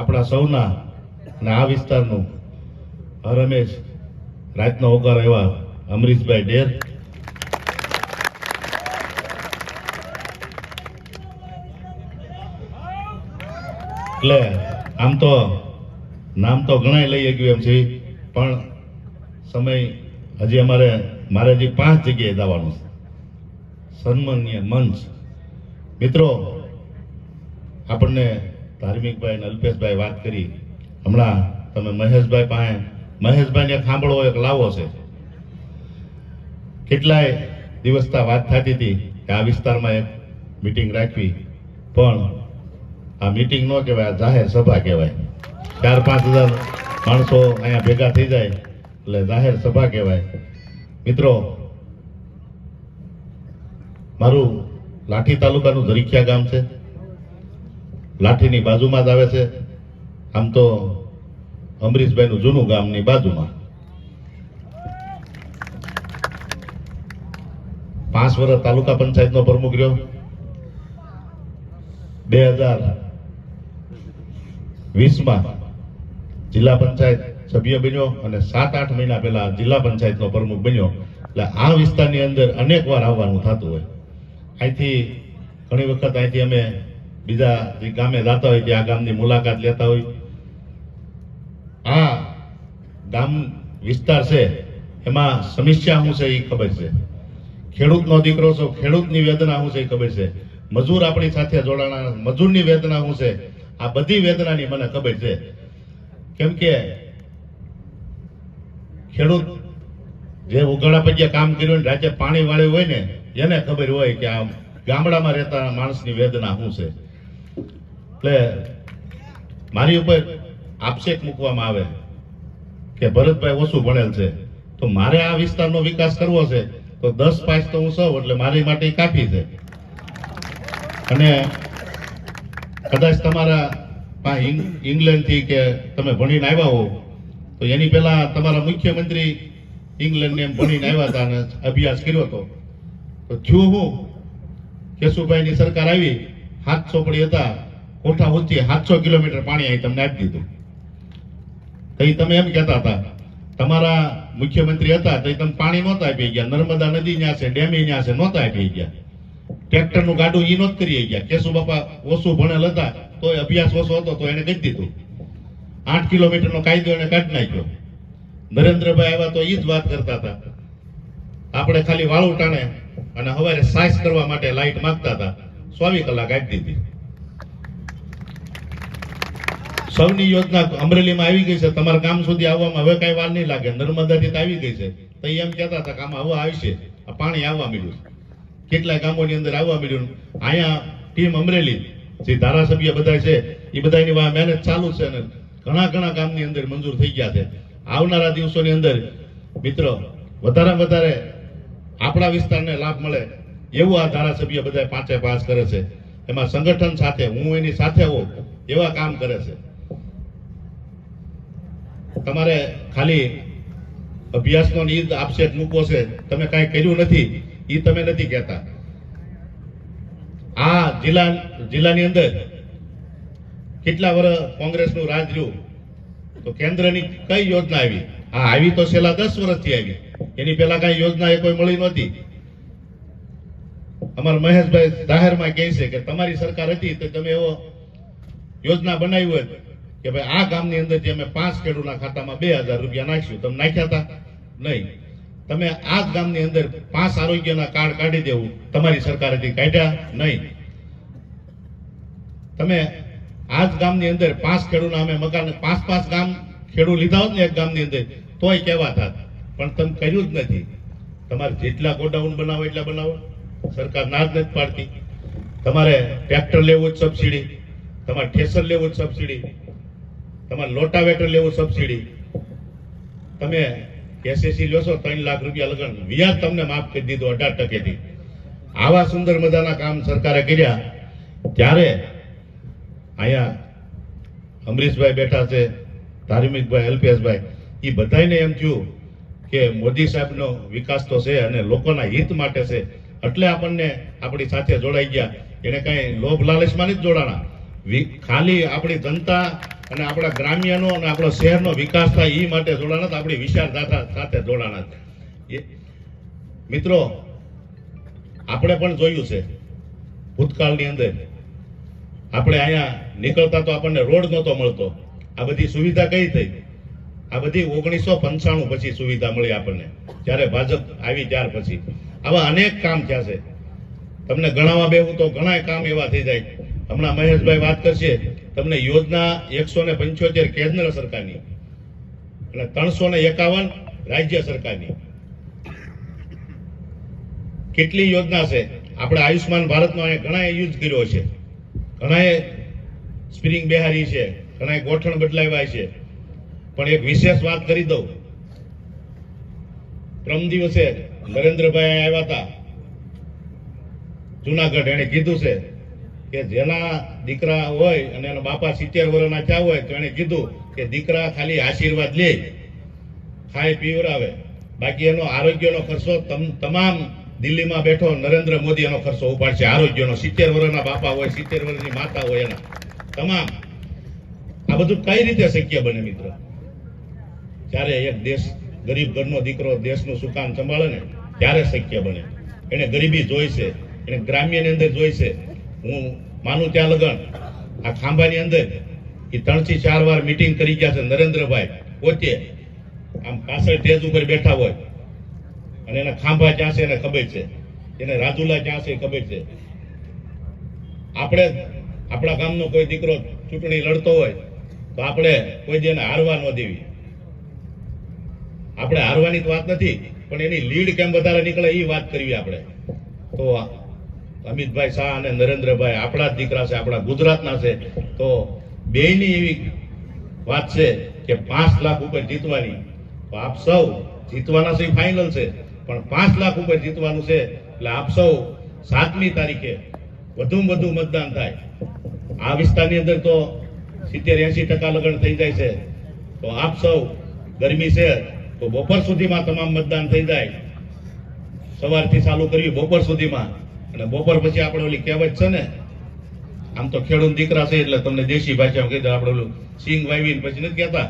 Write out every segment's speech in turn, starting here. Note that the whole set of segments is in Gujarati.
આપણા સૌના અને આ વિસ્તારનું હરમેશ રાતનો હોકાર એવા અમરીશભાઈ ડેર. એટલે આમ તો નામ તો ઘણા લઈ ગયું એમ છે, પણ સમય હજી અમારે મારે હજી પાંચ જગ્યાએ જવાનું છે. સન્માનીય મંચ. મિત્રો, આપણને ધાર્મિકભાઈ અને અલ્પેશભાઈ વાત કરી. હમણાં તમે મહેશભાઈ પાસે મહેશભાઈને ખાંભળો એક લાવો છે. કેટલાય દિવસતા વાત થતી હતી કે આ વિસ્તારમાં એક મિટિંગ રાખવી. પણ આ મીટિંગ ન કહેવાય, આ જાહેર સભા કહેવાય. ચાર પાંચ હજાર માણસો અહીંયા ભેગા થઈ જાય, એટલે જાહેર સભા કહેવાય. મિત્રો, મારું લાઠી તાલુકાનું ધરીખિયા ગામ છે. લાઠીની બાજુમાં જ આવે છે. આમ તો અમરીશભાઈનું જૂનું ગામની બાજુમાં. પાંચ વર્ષ તાલુકા પંચાયતનો પ્રમુખ રહ્યો. બે હજાર વીસમાં જિલ્લા પંચાયત સભ્ય બન્યો અને સાત આઠ મહિના પહેલા જિલ્લા પંચાયતનો પ્રમુખ બન્યો. એટલે આ વિસ્તારની અંદર અનેક વાર આવવાનું થતું હોય. અહીંથી ઘણી વખત અહીંથી અમે બીજા જે ગામે જતા હોય આ ગામની મુલાકાત લેતા હોય. આ ગામ વિસ્તાર છે, એમાં સમસ્યા શું છે એ ખબર છે. ખેડૂતનો દીકરો છો, ખેડૂતની વેદના શું છે એ ખબર છે. મજૂર આપણી સાથે જોડાણા, મજૂરની વેદના શું છે? આ બધી વેદનાની મને ખબર છે. કેમ કે ખેડૂત જે ઉઘાડા પગ્યા કામ કર્યું રાજ્ય પાણી વાળ્યું હોય ને, એને ખબર હોય કે આ ગામડામાં રહેતા માણસની વેદના શું છે. એટલે મારી ઉપર આક્ષેપ મૂકવામાં આવે કે ભરતભાઈ ઓછું ભણેલ છે, તો મારે આ વિસ્તારનો વિકાસ કરવો છે, તો દસ પાસ તો હું સૌ, એટલે મારી માટે કાફી છે. અને કદાચ તમારા ઇંગ્લેન્ડથી કે તમે ભણીને આવ્યા હો, તો એની પહેલા તમારા મુખ્યમંત્રી ઇંગ્લેન્ડને એમ ભણીને આવ્યા હતા અને અભ્યાસ કર્યો હતો. તો થયું હું, કેશુભાઈની સરકાર આવી, હાથ પડી હતા કોઠા ઊંચી સાતસો કિલોમીટર પાણી અહીં તમને આપી દીધું. તો તમે એમ કહેતા હતા, તમારા મુખ્યમંત્રી હતા તો તમે પાણી નહોતા આપી ગયા. નર્મદા નદી ન્યા છે, ડેમે ન્યા છે, નહોતા આપી ગયા. ટ્રેક્ટરનું ગાડું ઈ નહોત કરી ગયા. કેશુ બાપા ઓછું ભણેલ હતા તો અભ્યાસ ઓછો હતો, તો એને કહી દીધું. આઠ કિલોમીટરનો કાયદો એને કાઢી નાખ્યો. નરેન્દ્રભાઈ આવ્યા તો ઈ જ વાત કરતા હતા. આપણે ખાલી વાળું ટાણે અને હવારે સાઇઝ કરવા માટે લાઈટ માંગતા હતા. સ્વામી કલાક આપી દીધી. સૌની યોજના અમરેલીમાં આવી ગઈ છે. તમારા ગામ સુધી આવવામાં હવે કઈ વાર નહીં લાગે. નર્મદાથી આવી ગઈ છે. તો એમ કહેતા હતા કે આમાં હવે આવશે. પાણી આવવા મળ્યું. કેટલાય ગામોની અંદર આવવા મળ્યું અહીંયા ટીમ અમરેલી, જે ધારાસભ્ય બધા છે એ બધાની વાહ મહેનત ચાલુ છે અને ઘણા ઘણા ગામની અંદર મંજૂર થઈ ગયા છે. આવનારા દિવસોની અંદર મિત્રો, વધારે વધારે આપણા વિસ્તારને લાભ મળે એવું આ ધારાસભ્ય બધા પાંચે પાસ કરે છે. એમાં સંગઠન સાથે, હું એની સાથે હોઉં, એવા કામ કરે છે. તમારે ખાલી અભ્યાસનો ને આપશે જ છે. તમે કાંઈ કર્યું નથી એ તમે નથી કહેતા. આ જિલ્લા, જિલ્લાની અંદર કેટલા વર્ષ કોંગ્રેસનું રાજ રહ્યું? તો કેન્દ્રની કઈ યોજના આવી? હા, આવી તો છેલ્લા દસ વર્ષથી આવી. એની પહેલા કઈ યોજના એ કોઈ મળી નહોતી. અમારા મહેશભાઈ જાહેરમાં કહે છે કે તમારી સરકાર હતી તો તમે એવો યોજના બનાવી હોય. કે ભાઈ, આ ગામની અંદરથી અમે પાંચ ખેડૂતના ખાતામાં બે રૂપિયા નાખ્યું, તમે નાખ્યા હતા નહીં. તમે આ ગામની અંદર પાંચ આરોગ્યના કાર્ડ કાઢી દેવું, તમારી સરકારેથી કાઢ્યા નહીં. તમે આ ગામની અંદર પાંચ ખેડૂતના અમે મકાન પાંચ પાંચ ગામ ખેડૂત લીધા હોત ને એક ગામની અંદર, તોય કેવા થાત? પણ તમે કર્યું જ નથી. તમારે જેટલા ગોડાઉન બનાવો, એટલા બનાવો. સરકાર ના જ નથી પાડતી. તમારે ટ્રેક્ટર લેવું જ સબસિડી તમારે ઠેસર લેવું જ સબસિડી તમારે લોટાવેટર લેવું સબસિડી તમે એસએસસી લ્યો ત્રણ લાખ રૂપિયા લગન. વ્યાજ તમને માફ કરી દીધું, અઢાર ટકેથી. આવા સુંદર મજાના કામ સરકારે કર્યા. ત્યારે અહીંયા અમરીશભાઈ બેઠા છે, ધાર્મિકભાઈ, અલ્પેશભાઈ. એ બધાને એમ થયું કે મોદી સાહેબનો વિકાસ તો છે અને લોકોના હિત માટે છે. એટલે આપણને આપણી સાથે જોડાઈ ગયા. એને કાંઈ લોભ લાલચમાં નથી જોડાણા. ખાલી આપણી જનતા અને આપણા ગ્રામ્યનો અને આપણા શહેરનો વિકાસ થાય એ માટે જોડાણા આપણી વિચારધારા સાથે જોડાણા છે મિત્રો, આપણે પણ જોયું છે, ભૂતકાળની અંદર. આપણે અહીંયા નીકળતા તો આપણને રોડ નહોતો મળતો. આ બધી સુવિધા કઈ થઈ? આ બધી ઓગણીસો પંચાણું પછી સુવિધા મળી આપણને, જ્યારે ભાજપ આવી ત્યાર પછી. આવા અનેક કામ થયા છે. તમને ગણાવવા બેવું તો ઘણા કામ એવા થઈ જાય. હમણાં મહેશભાઈ વાત કરશે તમને યોજના એકસો ને પંચોતેર કેન્દ્ર સરકારની અને ત્રણસો ને એકાવન રાજ્ય સરકારની. કેટલી યોજના છે? આપણે આયુષ્માન ભારતનો અહીંયા ઘણાએ યુઝ કર્યો છે. ઘણાએ સ્પ્રિંગ બેહારી છે, ઘણાએ ગોઠણ બદલાવ્યા છે. પણ એક વિશેષ વાત કરી દઉં. પ્રમ દિવસે નરેન્દ્રભાઈ આવ્યા હતા. જુનાગઢ એને કીધું છે કે જેના દીકરા હોય અને એના બાપા સિત્તેર વર્ષના થયા હોય, તો એને કીધું કે દીકરા ખાલી આશીર્વાદ લે. ખાય, પીવરાવે. બાકી એનો આરોગ્યનો ખર્ચો તમ- તમામ દિલ્હીમાં બેઠો નરેન્દ્ર મોદી એનો ખર્ચો ઉપાડશે. આરોગ્યનો સિત્તેર વર્ષના બાપા હોય, સિત્તેર વર્ષની માતા હોય એના. તમામ. આ બધું કઈ રીતે શક્ય બને મિત્રો? જ્યારે એક દેશ, ગરીબ ઘરનો દીકરો દેશનું સુકાન સંભાળે ને, ત્યારે શક્ય બને. એને ગરીબી જોઈ છે, એને ગ્રામ્યની અંદર જોઈ છે. હું માનું ત્યાં લગન. આ ખાંભાની અંદર એ ત્રણથી ચાર વાર મીટિંગ કરી ગયા છે નરેન્દ્રભાઈ. પોતે આમ પાછળ ટેજ ઉપર બેઠા હોય. અને એના ખાંભા ક્યાં છે એને ખબર છે. એને રાજુલા ક્યાં છે ખબર છે. આપણે આપણા ગામનો કોઈ દીકરો ચૂંટણી લડતો હોય, તો આપણે કોઈ જેને હારવા ન દેવી. આપણે હારવાની તો વાત નથી, પણ એની લીડ કેમ વધારે નીકળે એ વાત કરવી આપણે. તો અમિતભાઈ શાહ અને નરેન્દ્રભાઈ આપણા જ દીકરા છે, આપણા ગુજરાતના છે. તો બેયની એવી વાત છે કે પાંચ લાખ ઉપર જીતવાની. તો આપ સૌ જીતવાના છે ફાઇનલ છે. પણ પાંચ લાખ ઉપર જીતવાનું છે એટલે આપ સૌ સાતમી તારીખે વધુમાં વધુ મતદાન થાય. આ વિસ્તારની અંદર તો સિત્તેર એસી ટકા લગ્ન થઈ જાય છે. તો આપ સૌ ગરમી છે, તો બપોર સુધીમાં તમામ મતદાન થઈ જાય. સવારથી ચાલુ કર્યું બપોર સુધીમાં. અને બપોર પછી આપણે ઓલી કહેવત છે ને, આમ તો ખેડૂત દીકરા છે એટલે તમને દેશી ભાષામાં દો, આપણે ઓલું સિંગ વાવીને પછી નથી કહેતા,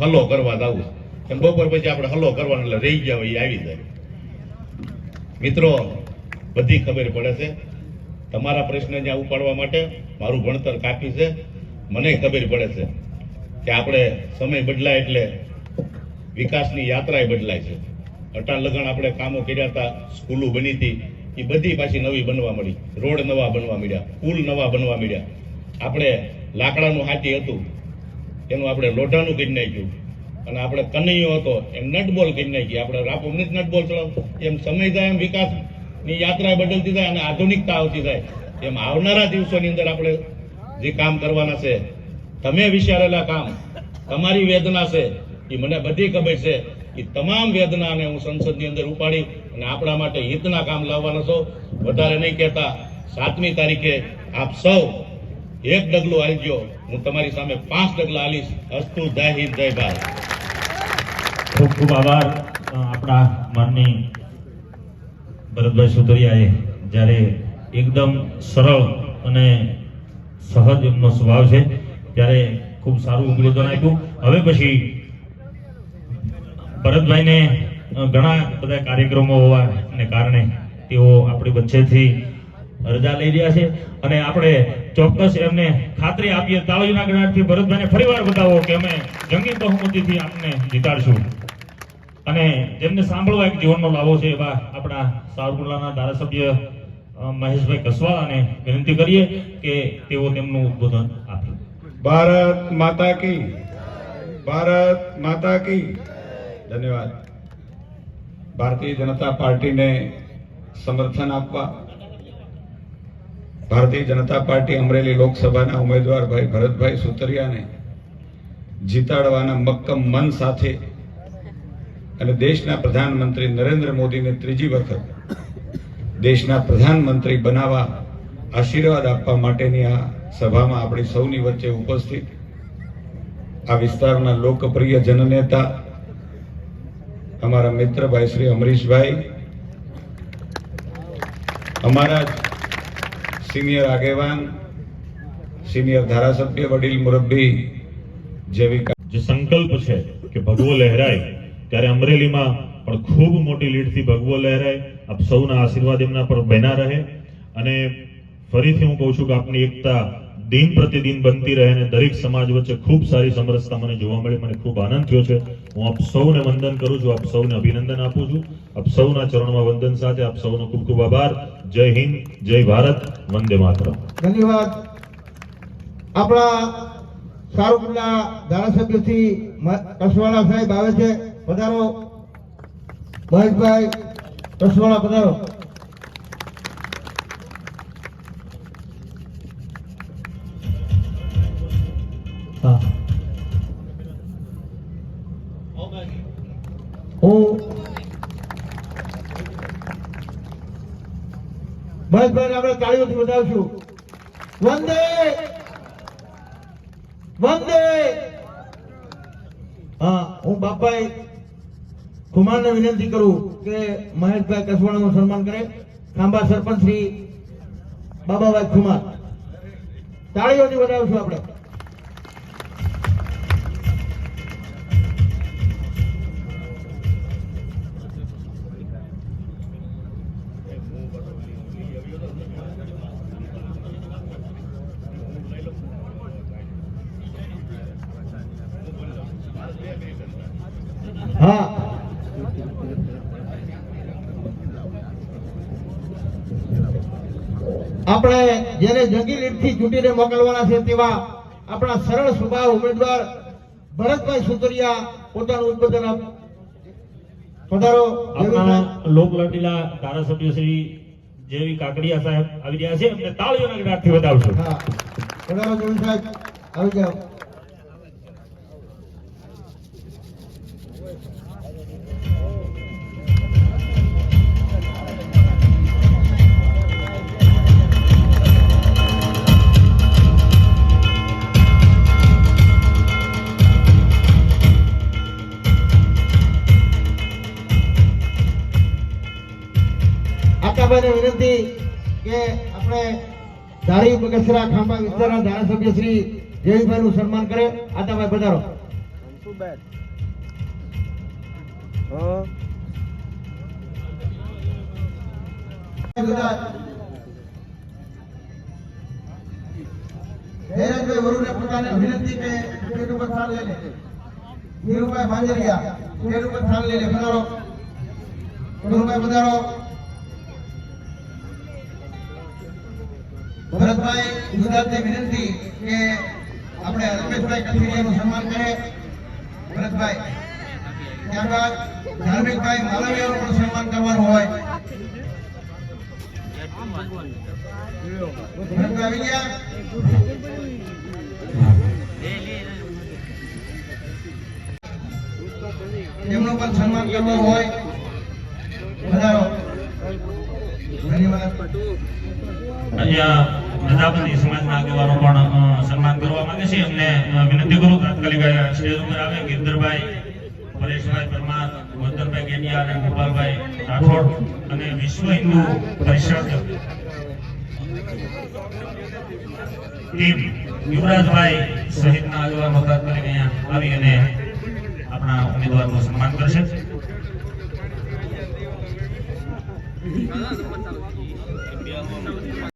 હલો કરવા દાવું એમ બપોર પછી આપણે હલો કરવાનો એટલે રહી ગયા હોય આવી જાય. મિત્રો, બધી ખબર પડે છે. તમારા પ્રશ્ન જ્યાં ઉપાડવા માટે મારું ભણતર કાપી છે. મને ખબર પડે છે કે આપણે સમય બદલાય એટલે વિકાસની યાત્રા બદલાય છે. અટાણ લગણ આપણે કામો કર્યા હતા, સ્કૂલો બની હતી. એ બધી પાછી નવી બનવા મળી. રોડ નવા બનવા મળ્યા પુલ નવા બનવા મળ્યા આપણે લાકડાનું હાથી હતું, એનું આપણે લોઢાનું કરી નાખ્યું. અને આપણે કનૈયો હતો, એમ નટબોલ કરી નાખી. આપણે રાપો જ નટબોલ ચલાવ એમ સમય થાય એમ વિકાસની યાત્રા બદલતી થાય અને આધુનિકતા આવતી થાય એમ આવનારા દિવસોની અંદર આપણે જે કામ કરવાના છે, તમે વિચારેલા કામ, તમારી વેદના છે, એ મને બધી ખબર છે. એ તમામ વેદનાને હું સંસદની અંદર ઉપાડી અને આપણા માટે હિતના કામ લાવવાનો છું. વધારે નહીં કહેતા, સાતમી તારીખે આપ સૌ એક ડગલું હાલજો હું તમારી સામે પાંચ ડગલા હાલીશ અસ્તુ, જય હિન્દ, જય ભારત. ખૂબ ખૂબ આભાર. આપણા માનની ભરતભાઈ સુતરિયાએ જ્યારે એકદમ સરળ અને સહજ એમનો સ્વભાવ છે, ત્યારે ખૂબ સારું ઉદ્બોધન આપ્યું હવે પછી ભરતભાઈને ઘણા બધા કાર્યક્રમો હોવાને કારણે તેઓ આપણી વચ્ચેથી રજા લઈ રહ્યા છે. અને આપણે ચોક્કસ એમને ખાતરી આપીએ તાળીના ગણાટથી ભરતભાઈને ફરીવાર બતાવો કે અમે જંગી બહુમતીથી આપને જીતાડશું. અને જેમને સાંભળવા એક જીવનનો લાવો છે એવા આપણા સાવરકુંડલાના ધારાસભ્ય મહેશભાઈ કસવાલાને વિનંતી કરીએ કે તેઓ તેમનું ઉદ્બોધન આપે. ભારત માતા કી, ભારત માતા કી. ધન્યવાદ. ભારતીય જનતા પાર્ટીને સમર્થન આપવા. ભારતીય જનતા પાર્ટી અમરેલી લોકસભાના ઉમેદવાર ભાઈ ભરતભાઈ સુતરિયાને જીતાડવાના મક્કમ મન સાથે અને દેશના પ્રધાનમંત્રી નરેન્દ્ર મોદીને ત્રીજી વખત દેશના પ્રધાનમંત્રી બનાવવા આશીર્વાદ આપવા માટેની આ સભામાં આપણી સૌની વચ્ચે ઉપસ્થિત આ વિસ્તારના લોકપ્રિય જનનેતા અમારા મિત્ર ભાઈ શ્રી અમરીશભાઈ, અમારા સિનિયર આગેવાન, સિનિયર ધારાસભ્ય વડીલ મુરબ્બી જેવી જે સંકલ્પ છે કે ભગવો લહેરાય, ત્યારે અમરેલીમાં પણ ખૂબ મોટી લીડથી ભગવો લહેરાય. આપ સૌના આશીર્વાદ એમના પર બન્યા રહે. અને ફરીથી હું કહું છું કે આપની એકતા દિન પ્રતિદિન બનતી રહે અને દરેક સમાજ વચ્ચે ખૂબ સારી સમરસતા મને જોવા મળી, મને ખૂબ આનંદ થયો છે. હું આપ સૌને વંદન કરું છું, આપ સૌને અભિનંદન આપું છું. આપ સૌના ચરણમાં વંદન સાથે આપ સૌનો ખૂબ ખૂબ આભાર. જય હિન્દ, જય ભારત, વંદે માતરમ. ધન્યવાદ. આપણા સારુપુરના ધારાસભ્યથી મ- કસવાલા સાહેબ આવે છે. પધારો. મહેશભાઈ કસવાલા પધારો. મહેશભાઈ આપણે તાળીઓથી વધાવશું વંદે! વંદે! હા, હું બાપાએ કુમારને વિનંતી કરું કે મહેશભાઈ કસવાણાનું સન્માન કરે. ખાંભા સરપંચ શ્રી બાબાભાઈ કુમાર. તાળીઓથી વધાવશું આપણે. આપણે જેને જંગી લીડથી ચૂંટીને મોકલવાના છે તેવા આપણા સરળ સ્વભાવ ઉમેદવાર ભરતભાઈ સુતરિયા પોતાનું ઉદ્બોધન આપ પધારો. આપણા લોકલાડીલા ધારાસભ્ય શ્રી જેવી કાકડિયા સાહેબ આવી રહ્યા છે. એમને તાળીઓના ગડાટથી વધાવશો. હા. પધારો જોઈ સાહેબ. આવી જાઓ. ધારી બગસરા ખાંભા વિસ્તારના ધારાસભ્ય શ્રી જયભાઈનું સન્માન કરે. આતાભાઈ પધારો. ધીરુભાઈ ભાંજરિયા પધારો. ધીરુભાઈ પધારો. ભરતભાઈ ગુજરાતને વિનંતી કે આપણે રમેશભાઈ કથિરિયાનું સન્માન કરે. ભરતભાઈ, ત્યારબાદ ધાર્મિકભાઈ માલવીયાનું પણ સન્માન કરવાનું હોય. ભરતભાઈ આવી ગયા એમનું પણ સન્માન કરવાનું હોય. વધારો. પ્રજાપતિ સમાજના આગેવાનો પણ સન્માન કરવા માંગે છે. અમને વિનંતી કરું, તાત્કાલિક સ્ટેજ ઉપર આવે. ગિરધરભાઈ, પરેશભાઈ પરમાર ગોતરભાઈ ગેડિયા અને ગોપાલભાઈ રાઠોડ અને વિશ્વ હિન્દુ પરિષદ ટીમ યુવરાજભાઈ સહિતના આગેવાનો તાત્કાલિક અહીંયા આવી અને આપણા ઉમેદવારનું સન્માન કરશે.